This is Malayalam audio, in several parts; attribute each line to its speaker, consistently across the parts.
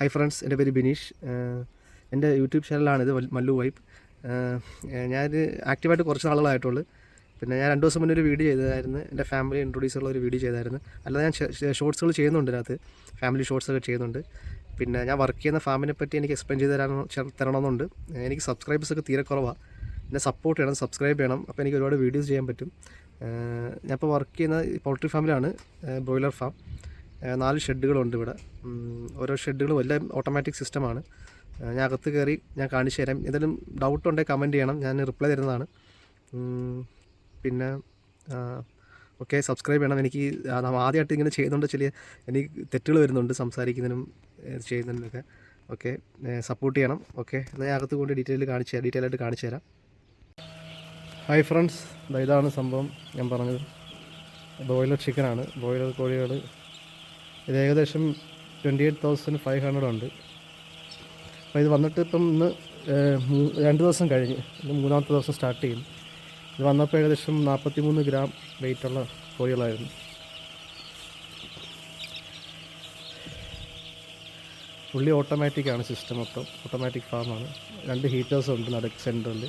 Speaker 1: ഹായ് ഫ്രണ്ട്സ് എന്റെ പേര് ബിനീഷ്. എന്റെ യൂട്യൂബ് ചാനലാണിത് മല്ലു വൈബ്. ഞാൻ ആക്റ്റീവായിട്ട് കുറച്ച് നാളുകളായിട്ടുള്ളൂ. പിന്നെ ഞാൻ രണ്ട് ദിവസം മുന്നേ ഒരു വീഡിയോ ചെയ്തതായിരുന്നു. എന്റെ ഫാമിലി ഇൻട്രൊഡ്യൂസ് ഉള്ള ഒരു വീഡിയോ ചെയ്തായിരുന്നു അല്ലാതെ ഞാൻ ഷോർട്സുകൾ ചെയ്യുന്നുണ്ട് അതിനകത്ത് ഫാമിലി ഷോർട്സ് ഒക്കെ ചെയ്യുന്നുണ്ട്. പിന്നെ ഞാൻ വർക്ക് ചെയ്യുന്ന ഫാമിനെ പറ്റി എനിക്ക് എക്സ്പ്ലെയിൻ ചെയ്ത് തരാൻ ചെ- തരണമെന്നുണ്ട്. എനിക്ക് സബ്സ്ക്രൈബേഴ്സൊക്കെ തീരെ കുറവാണ് എന്നെ സപ്പോർട്ട് ചെയ്യണം സബ്സ്ക്രൈബ് ചെയ്യണം. അപ്പോൾ എനിക്ക് ഒരുപാട് വീഡിയോസ് ചെയ്യാൻ പറ്റും. ഞാനിപ്പോൾ വർക്ക് ചെയ്യുന്ന പോൾട്രി ഫാമിലാണ് ബ്രോയിലർ ഫാം. നാല് ഷെഡുകളുണ്ട് ഇവിടെ. ഓരോ ഷെഡുകളും എല്ലാം ഓട്ടോമാറ്റിക് സിസ്റ്റമാണ് ഞാൻ അകത്ത് കയറി ഞാൻ കാണിച്ചു തരാം. എന്തെങ്കിലും ഡൗട്ട് ഉണ്ടെങ്കിൽ കമന്റ് ചെയ്യണം. ഞാൻ റിപ്ലൈ തരുന്നതാണ്. പിന്നെ ഓക്കെ സബ്സ്ക്രൈബ് ചെയ്യണം. എനിക്ക് ആദ്യമായിട്ട് ഇങ്ങനെ ചെയ്യുന്നുണ്ട്. ചെറിയ എനിക്ക് തെറ്റുകൾ വരുന്നുണ്ട് സംസാരിക്കുന്നതിനും ചെയ്യുന്നതിനൊക്കെ. ഓക്കെ സപ്പോർട്ട് ചെയ്യണം. ഓക്കെ എന്നാൽ ഞാൻ അകത്ത് കൊണ്ട് ഡീറ്റെയിൽ കാണിച്ചു തരാം. ഡീറ്റെയിൽ ആയിട്ട് കാണിച്ചു തരാം. ഹായ് ഫ്രണ്ട്സ് ഇതാണ് സംഭവം ഞാൻ പറഞ്ഞത്. ബോയിലർ ചിക്കനാണ് ബോയിലർ കോഴികൾ ഇത് ഏകദേശം twenty eight thousand five hundred ഉണ്ട്. അപ്പോൾ ഇത് വന്നിട്ട് ഇപ്പം ഇന്ന് രണ്ട് ദിവസം കഴിഞ്ഞ് ഇന്ന് മൂന്നാമത്തെ ദിവസം സ്റ്റാർട്ട് ചെയ്യും. ഇത് വന്നപ്പോൾ ഏകദേശം നാൽപ്പത്തി മൂന്ന് ഗ്രാം വെയിറ്റുള്ള കോഴികളായിരുന്നു. ഫുള്ളി ഓട്ടോമാറ്റിക്കാണ് സിസ്റ്റം മൊത്തം. ഓട്ടോമാറ്റിക് ഫാമാണ് രണ്ട് ഹീറ്റേഴ്സ് ഉണ്ട് നടുക്ക് സെന്ററിൽ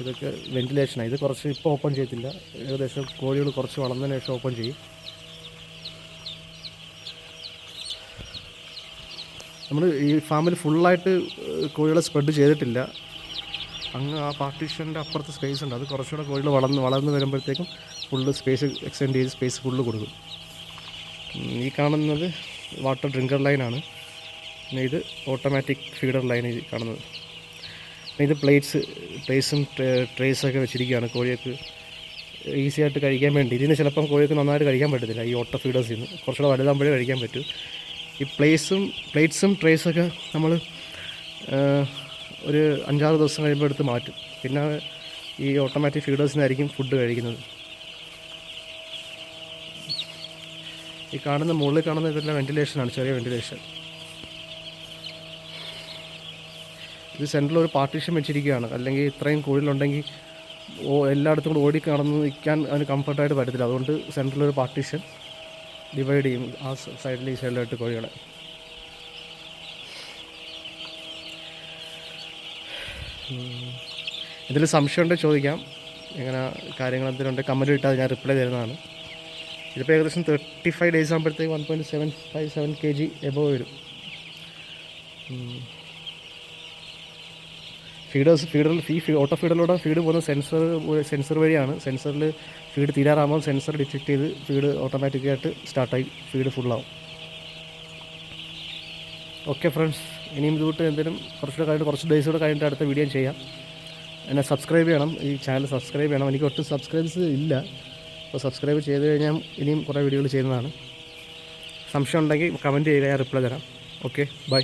Speaker 1: ഇതൊക്കെ വെന്റിലേഷനാണ് ഇത് കുറച്ച് ഇപ്പോൾ ഓപ്പൺ ചെയ്തില്ല ഏകദേശം കോഴികൾ കുറച്ച് വളർന്നതിന് ശേഷം ഓപ്പൺ ചെയ്യും. നമ്മൾ ഈ ഫാമിൽ ഫുള്ളായിട്ട് കോഴികളെ സ്പ്രെഡ് ചെയ്തിട്ടില്ല. അങ്ങ് ആ പാർട്ടീഷന്റെ അപ്പുറത്ത് സ്പേസ് ഉണ്ട്. അത് കുറച്ചുകൂടെ കോഴികൾ വളർന്ന് വളർന്ന് വരുമ്പോഴത്തേക്കും ഫുള്ള് സ്പേസ് എക്സ്റ്റെൻഡ് ചെയ്ത് സ്പേസ് ഫുള്ള് കൊടുക്കും. ഈ കാണുന്നത് വാട്ടർ ഡ്രിങ്കർ ലൈനാണ് പിന്നെ ഇത് ഓട്ടോമാറ്റിക് ഫീഡർ ലൈൻ കാണുന്നത്. പിന്നെ ഇത് പ്ലേറ്റ്സ് പ്ലേറ്റ്സും ട്രേസൊക്കെ വെച്ചിരിക്കുകയാണ് കോഴികൾക്ക്. ഈസി ആയിട്ട് കഴിക്കാൻ വേണ്ടി. ഇതിന് ചിലപ്പം കോഴിക്ക് നന്നായിട്ട് കഴിക്കാൻ പറ്റത്തില്ല ഈ ഓട്ടോ ഫീഡേഴ്സിൽ നിന്ന് കുറച്ചുകൂടെ വലുതാകുമ്പോഴേ കഴിക്കാൻ പറ്റൂ. ഈ പ്ലേസും പ്ലേറ്റ്സും ട്രേസൊക്കെ നമ്മൾ ഒരു അഞ്ചാറ് ദിവസം കഴിയുമ്പോൾ എടുത്ത് മാറ്റും. പിന്നെ ഈ ഓട്ടോമാറ്റിക് ഫീഡേഴ്സിനായിരിക്കും ഫുഡ് കഴിക്കുന്നത്. ഈ കാണുന്ന മുകളിൽ കാണുന്ന ഇതെല്ലാം വെന്റിലേഷനാണ് ചെറിയ വെന്റിലേഷൻ ഇത് സെന്ററിൽ ഒരു പാർട്ടീഷൻ വെച്ചിരിക്കുകയാണ്. അല്ലെങ്കിൽ ഇത്രയും കൂടുതലുണ്ടെങ്കിൽ ഓ എല്ലായിടത്തും കൂടെ ഓടി കടന്ന് നിൽക്കാൻ അതിന് കംഫർട്ടായിട്ട് പറ്റത്തില്ല. അതുകൊണ്ട് സെന്ററിൽ ഒരു പാർട്ടീഷൻ ഡിവൈഡ് ചെയ്യും ആ സൈഡിൽ ഈ സൈഡിലായിട്ട് കോഴികളെ. ഇതിൽ സംശയം ഉണ്ടെങ്കിൽ ചോദിക്കാം. എങ്ങനെ കാര്യങ്ങൾ എന്തെങ്കിലും ഉണ്ട് കമന്റ് ഇട്ടാൽ ഞാൻ റിപ്ലൈ തരുന്നതാണ്. ഇതിപ്പോൾ ഏകദേശം തേർട്ടി ഫൈവ് ഡേയ്സ് ആകുമ്പോഴത്തേക്ക് one point seven five seven K G above വരും. ഫീഡേഴ്സ് ഫീഡറിൽ ഈ ഓട്ടോ ഫീഡറിലൂടെ ഫീഡ് പോകുന്ന സെൻസർ സെൻസർ വഴിയാണ്. സെൻസറിൽ ഫീഡ് തീരാറാകുമ്പോൾ സെൻസർ ഡിറ്റക്ട് ചെയ്ത് ഫീഡ് ഓട്ടോമാറ്റിക്കായിട്ട് സ്റ്റാർട്ടായി ഫീഡ് ഫുള്ളാവും ഓക്കെ ഫ്രണ്ട്സ് ഇനിയും ഇതുകൊണ്ട് എന്തെങ്കിലും കുറച്ചുകൂടെ കഴിഞ്ഞിട്ട് കുറച്ച് ഡേയ്സ് കൂടെ കഴിഞ്ഞിട്ട് അടുത്ത വീഡിയോ ചെയ്യാം. എന്നെ സബ്സ്ക്രൈബ് ചെയ്യണം. ഈ ചാനൽ സബ്സ്ക്രൈബ് ചെയ്യണം. എനിക്ക് ഒട്ടും സബ്സ്ക്രൈബ്സ് ഇല്ല. അപ്പോൾ സബ്സ്ക്രൈബ് ചെയ്ത് കഴിഞ്ഞാൽ ഇനിയും കുറേ വീഡിയോകൾ ചെയ്യുന്നതാണ്. സംശയം ഉണ്ടെങ്കിൽ കമന്റ് ചെയ്യുക. ഞാൻ റിപ്ലൈ തരാം. Okay bye